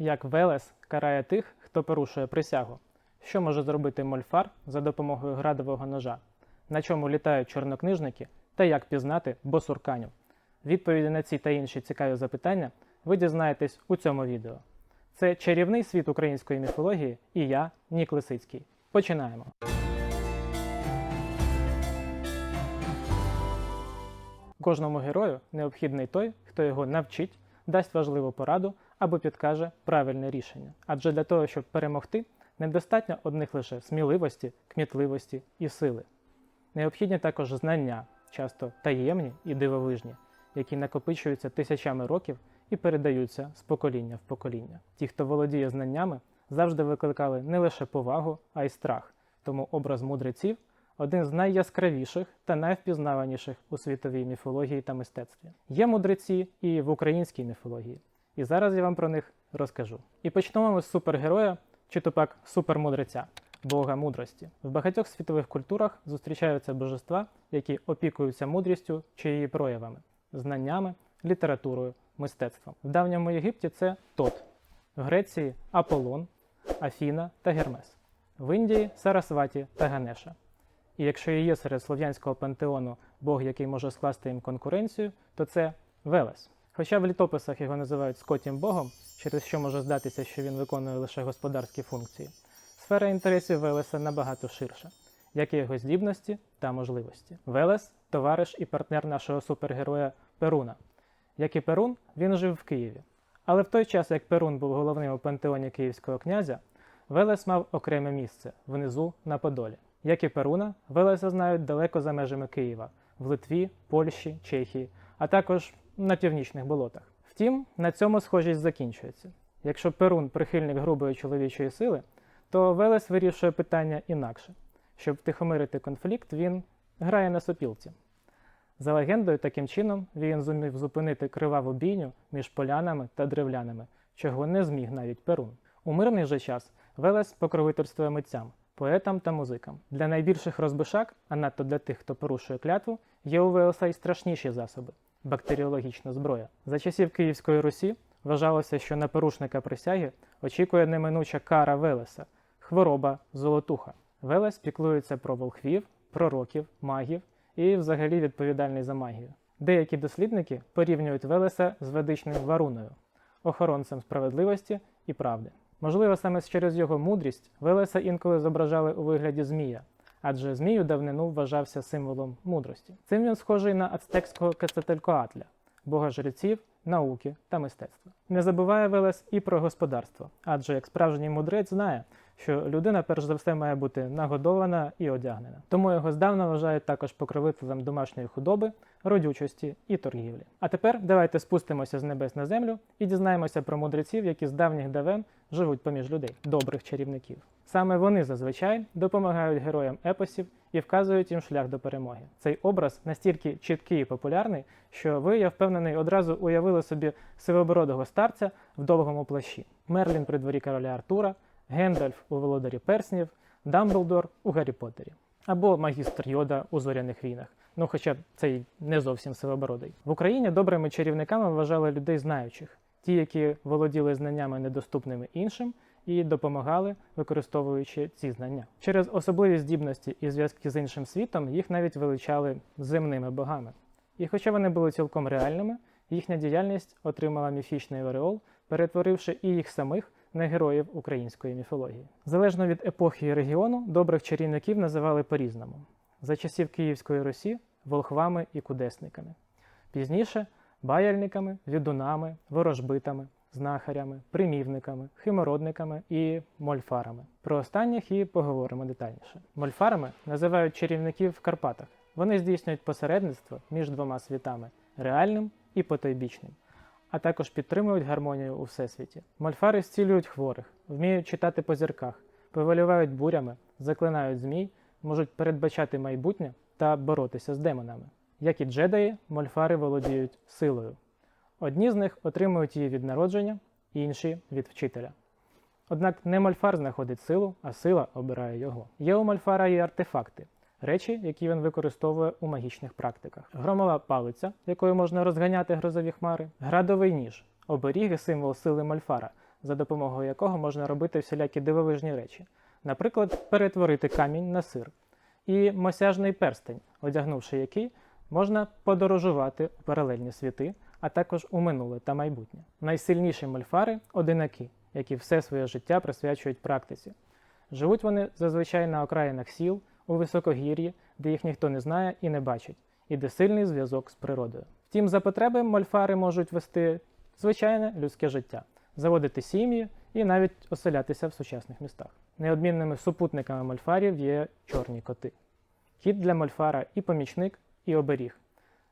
Як Велес карає тих, хто порушує присягу? Що може зробити мольфар за допомогою градового ножа? На чому літають чорнокнижники та як пізнати босурканів? Відповіді на ці та інші цікаві запитання ви дізнаєтесь у цьому відео. Це чарівний світ української міфології і я, Нік Лисицький. Починаємо. Кожному герою необхідний той, хто його навчить, дасть важливу пораду або підкаже правильне рішення. Адже для того, щоб перемогти, недостатньо одних лише сміливості, кмітливості і сили. Необхідні також знання, часто таємні і дивовижні, які накопичуються тисячами років і передаються з покоління в покоління. Ті, хто володіє знаннями, завжди викликали не лише повагу, а й страх. Тому образ мудреців один з найяскравіших та найвпізнаваніших у світовій міфології та мистецтві. Є мудреці і в українській міфології. І зараз я вам про них розкажу. І почнемо ми з супергероя, чи то пак супермудреця, бога мудрості. В багатьох світових культурах зустрічаються божества, які опікуються мудрістю чи її проявами, знаннями, літературою, мистецтвом. В давньому Єгипті це Тот, в Греції Аполлон, Афіна та Гермес, в Індії Сарасваті та Ганеша. І якщо і є серед слов'янського пантеону Бог, який може скласти їм конкуренцію, то це Велес. Хоча в літописах його називають скотім Богом, через що може здатися, що він виконує лише господарські функції, сфера інтересів Велеса набагато ширша, як і його здібності та можливості. Велес товариш і партнер нашого супергероя Перуна. Як і Перун, він жив в Києві. Але в той час, як Перун був головним у пантеоні київського князя, Велес мав окреме місце внизу на Подолі. Як і Перуна, Велеса знають далеко за межами Києва, в Литві, Польщі, Чехії, а також на північних болотах. Втім, на цьому схожість закінчується. Якщо Перун прихильник грубої чоловічої сили, то Велес вирішує питання інакше. Щоб втихомирити конфлікт, він грає на сопілці. За легендою, таким чином він зумів зупинити криваву бійню між полянами та древлянами, чого не зміг навіть Перун. У мирний же час Велес покровительствує митцям, поетам та музикам. Для найбільших розбишак, а надто для тих, хто порушує клятву, є у Велеса й страшніші засоби бактеріологічна зброя. За часів Київської Русі вважалося, що на порушника присяги очікує неминуча кара Велеса хвороба золотуха. Велес піклується про волхвів, пророків, магів і взагалі відповідальний за магію. Деякі дослідники порівнюють Велеса з ведичним варуною, охоронцем справедливості і правди. Можливо, саме через його мудрість Велеса інколи зображали у вигляді змія, адже змій у давнину вважався символом мудрості. Цим він схожий на ацтекського Кецателькоатля, бога жреців, науки та мистецтва. Не забуває Велес і про господарство, адже як справжній мудрець знає, що людина перш за все має бути нагодована і одягнена. Тому його здавна вважають також покровителем домашньої худоби, родючості і торгівлі. А тепер давайте спустимося з небес на землю і дізнаємося про мудреців, які з давніх давен живуть поміж людей, добрих чарівників. Саме вони зазвичай допомагають героям епосів і вказують їм шлях до перемоги. Цей образ настільки чіткий і популярний, що ви, я впевнений, одразу уявили собі сивобородого старця в довгому плащі. Мерлін при дворі короля Артура, Гендальф у Володарі Перснів, Дамблдор у Гаррі Поттері. Або магістр Йода у зоряних війнах. Ну, хоча цей не зовсім сивобородий. В Україні добрими чарівниками вважали людей знаючих, ті, які володіли знаннями недоступними іншим і допомагали, використовуючи ці знання. Через особливі здібності і зв'язки з іншим світом їх навіть величали земними богами. І хоча вони були цілком реальними, їхня діяльність отримала міфічний ореол, перетворивши і їх самих на героїв української міфології. Залежно від епохи і регіону, добрих чарівників називали по-різному. За часів Київської Русі волхвами і кудесниками. Пізніше баяльниками, відунами, ворожбитами, знахарями, примівниками, химородниками і мольфарами. Про останніх і поговоримо детальніше. Мольфарами називають чарівників в Карпатах. Вони здійснюють посередництво між двома світами реальним і потойбічним, а також підтримують гармонію у всесвіті. Мольфари зцілюють хворих, вміють читати по зірках, повелівають бурями, заклинають змій, можуть передбачати майбутнє та боротися з демонами. Як і джедаї, мольфари володіють силою. Одні з них отримують її від народження, інші від вчителя. Однак не мольфар знаходить силу, а сила обирає його. Є у мольфара і артефакти, речі, які він використовує у магічних практиках. Громова палиця, якою можна розганяти грозові хмари, градовий ніж, оберіги символ сили мольфара, за допомогою якого можна робити всілякі дивовижні речі. Наприклад, перетворити камінь на сир, і мосяжний перстень, одягнувши який, можна подорожувати у паралельні світи, а також у минуле та майбутнє. Найсильніші мольфари одинаки, які все своє життя присвячують практиці. Живуть вони зазвичай на окраїнах сіл, у високогір'ї, де їх ніхто не знає і не бачить, і де сильний зв'язок з природою. Втім, за потреби мольфари можуть вести звичайне людське життя, заводити сім'ї і навіть оселятися в сучасних містах. Неодмінними супутниками мольфарів є чорні коти. Кіт для мольфара і помічник, і оберіг.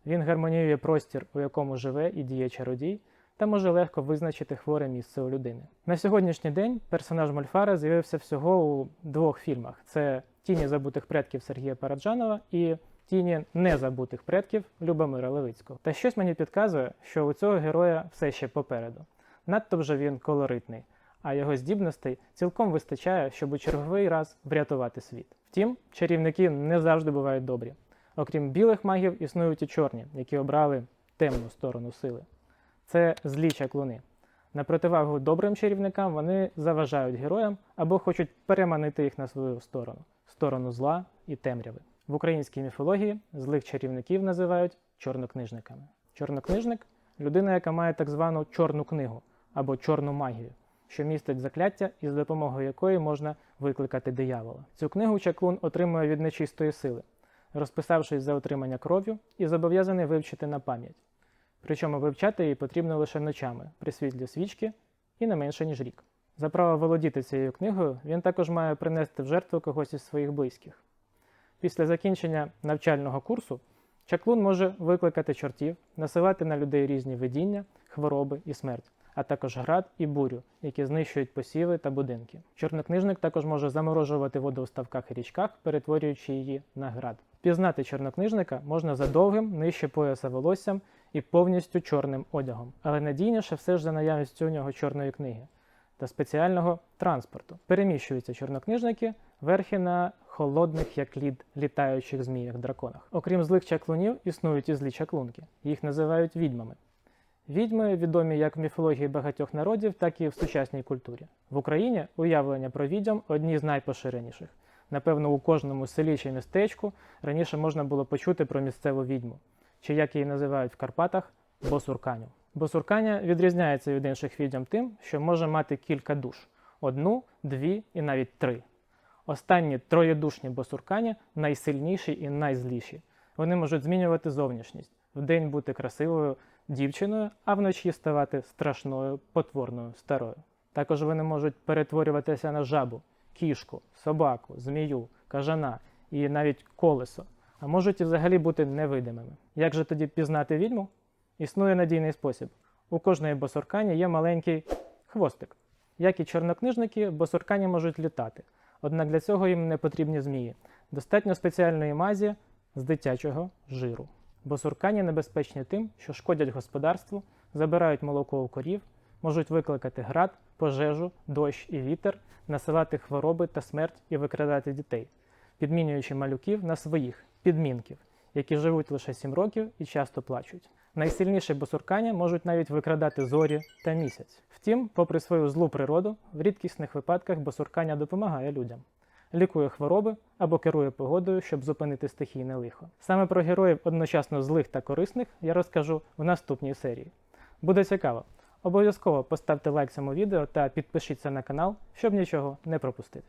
Він гармоніює простір, у якому живе і діє чародій, та може легко визначити хворе місце у людини. На сьогоднішній день персонаж Мольфара з'явився всього у двох фільмах: це Тіні забутих предків Сергія Параджанова і Тіні незабутих предків Любомира Левицького. Та щось мені підказує, що у цього героя все ще попереду. Надто вже він колоритний, а його здібностей цілком вистачає, щоб у черговий раз врятувати світ. Втім, чарівники не завжди бувають добрі. Окрім білих магів, існують і чорні, які обрали темну сторону сили. Це злі чаклуни. На противагу добрим чарівникам вони заважають героям або хочуть переманити їх на свою сторону сторону зла і темряви. В українській міфології злих чарівників називають чорнокнижниками. Чорнокнижник людина, яка має так звану чорну книгу або чорну магію, що містить закляття, із допомогою якої можна викликати диявола. Цю книгу чаклун отримує від нечистої сили, розписавшись за отримання кров'ю і зобов'язаний вивчити на пам'ять. Причому вивчати її потрібно лише ночами при світлі свічки і не менше, ніж рік. За право володіти цією книгою він також має принести в жертву когось із своїх близьких. Після закінчення навчального курсу чаклун може викликати чортів, насилати на людей різні видіння, хвороби і смерть, а також град і бурю, які знищують посіви та будинки. Чорнокнижник також може заморожувати воду у ставках і річках, перетворюючи її на град. Пізнати чорнокнижника можна за довгим, нижче пояса волоссям і повністю чорним одягом, але надійніше все ж за наявністю у нього чорної книги та спеціального транспорту. Переміщуються чорнокнижники верхи на холодних, як лід, літаючих зміях драконах. Окрім злих чаклунів, існують і злі чаклунки. Їх називають відьмами. Відьми відомі як в міфології багатьох народів, так і в сучасній культурі. В Україні уявлення про відьом одні з найпоширеніших. Напевно, у кожному селі чи містечку раніше можна було почути про місцеву відьму, чи як її називають в Карпатах босурканю. Босурканя відрізняється від інших відьом тим, що може мати кілька душ одну, дві і навіть три. Останні троєдушні босуркані найсильніші і найзліші. Вони можуть змінювати зовнішність, вдень бути красивою дівчиною, а вночі ставати страшною, потворною старою. Також вони можуть перетворюватися на жабу, кішку, собаку, змію, кажана і навіть колесо, а можуть і взагалі бути невидимими. Як же тоді пізнати відьму? Існує надійний спосіб. У кожної босуркані є маленький хвостик. Як і чорнокнижники, босуркані можуть літати. Однак для цього їм не потрібні змії. Достатньо спеціальної мазі з дитячого жиру. Босуркані небезпечні тим, що шкодять господарству, забирають молоко у корів, можуть викликати град, пожежу, дощ і вітер, насилати хвороби та смерть і викрадати дітей, підмінюючи малюків на своїх підмінків, які живуть лише 7 років і часто плачуть. Найсильніші босуркання можуть навіть викрадати зорі та місяць. Втім, попри свою злу природу, в рідкісних випадках босуркання допомагає людям. Лікує хвороби або керує погодою, щоб зупинити стихійне лихо. Саме про героїв одночасно злих та корисних я розкажу в наступній серії. Буде цікаво. Обов'язково поставте лайк цьому відео та підпишіться на канал, щоб нічого не пропустити.